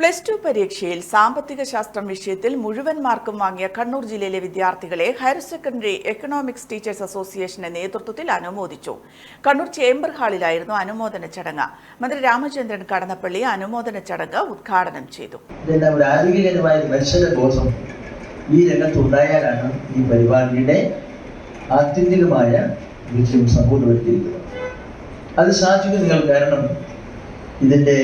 Plus two പരീക്ഷയിൽ സാമ്പത്തിക ശാസ്ത്രം വിഷയത്തിൽ മുഴുവൻ മാർക്കും വാങ്ങിയ കണ്ണൂർ ജില്ലയിലെ വിദ്യാർത്ഥികളെ ഹയർ സെക്കൻഡറി എക്കണോമിക്സ് ടീച്ചേഴ്സ് അസോസിയേഷന്റെ നേതൃത്വത്തിൽ അനുമോദിച്ചു. കണ്ണൂർ ചേംബർ ഹാളിലായിരുന്നു അനുമോദന ചടങ്ങ്. മന്ത്രി രാമചന്ദ്രൻ കടന്നപ്പള്ളി അനുമോദന ചടങ്ങ് ഉദ്ഘാടനം ചെയ്തു. ബോധം ഈ രംഗത്തുണ്ടായാലാണ് ഈ പരിപാടിയുടെ ആത്യന്തികമായ വിജയം സമ്പൂർണപ്പെടുത്തിയിരിക്കുന്നത് അത് സാധിക്കും നിങ്ങൾ കാരണം ഇതിന്റെ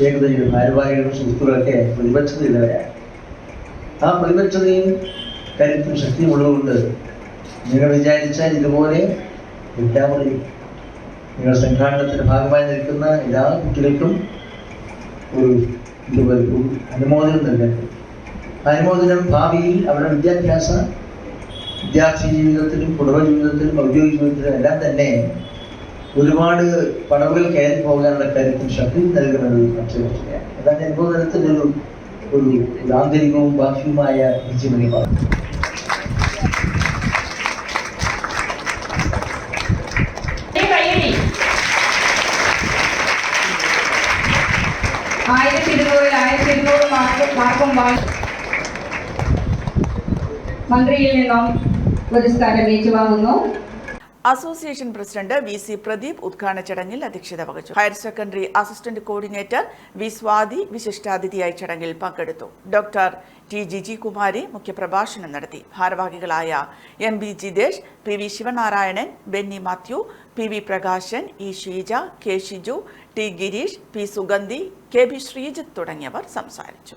ഏകദേശം ഭാരവാഹികളും സുഹൃത്തുക്കളൊക്കെ പ്രതിപക്ഷതയുള്ളവരാണ് ആ പ്രതിപക്ഷതയും കരുത്തും ശക്തിയും ഉള്ളതുകൊണ്ട് നിങ്ങൾ വിചാരിച്ചാൽ ഇതുപോലെ എല്ലാവരെയും നിങ്ങൾ സംഘാടനത്തിന്റെ ഭാഗമായി നിൽക്കുന്ന എല്ലാ കുട്ടികൾക്കും ഒരു ഇതുപോലെ ഒരു അനുമോദനം നൽകേണ്ടത് അനുമോദനം ഭാവിയിൽ അവരുടെ വിദ്യാഭ്യാസ വിദ്യാർത്ഥി ജീവിതത്തിലും കുടുംബ ജീവിതത്തിലും ഔദ്യോഗിക ജീവിതത്തിലും എല്ലാം തന്നെ ഒരുപാട് പടവുകൾ കയറി പോകാനുള്ള കരുത്തും ശക്തിയും നൽകുന്നത് മറ്റൊരു വസ്തുതയാണ് അതാണ് എന്തോ ഒരു ഒരു ആന്തരികവും ബാഹ്യവുമായ വിജയമണിമാണ് ആയിരത്തി മാർക്ക് മാർക്കും മന്ത്രിയിൽ നിന്നും പുരസ്കാരം ഏറ്റുവാങ്ങുന്നു. Association president V C Pradeep ഉദ്ഘാടന ചടങ്ങിൽ അധ്യക്ഷത വഹിച്ചു. Higher secondary assistant coordinator V Swathi വിശിഷ്ടാതിഥിയായി ചടങ്ങിൽ പങ്കെടുത്തു. ഡോക്ടർ ടി ജിജി കുമാരി മുഖ്യപ്രഭാഷണം നടത്തി. ഭാരവാഹികളായ M B Jithesh P V Sivanarayanan Benny Mathew P V Prakashan E Sheeja K Shiju T Girish P Sugandhi K B Sreejith തുടങ്ങിയവർ സംസാരിച്ചു.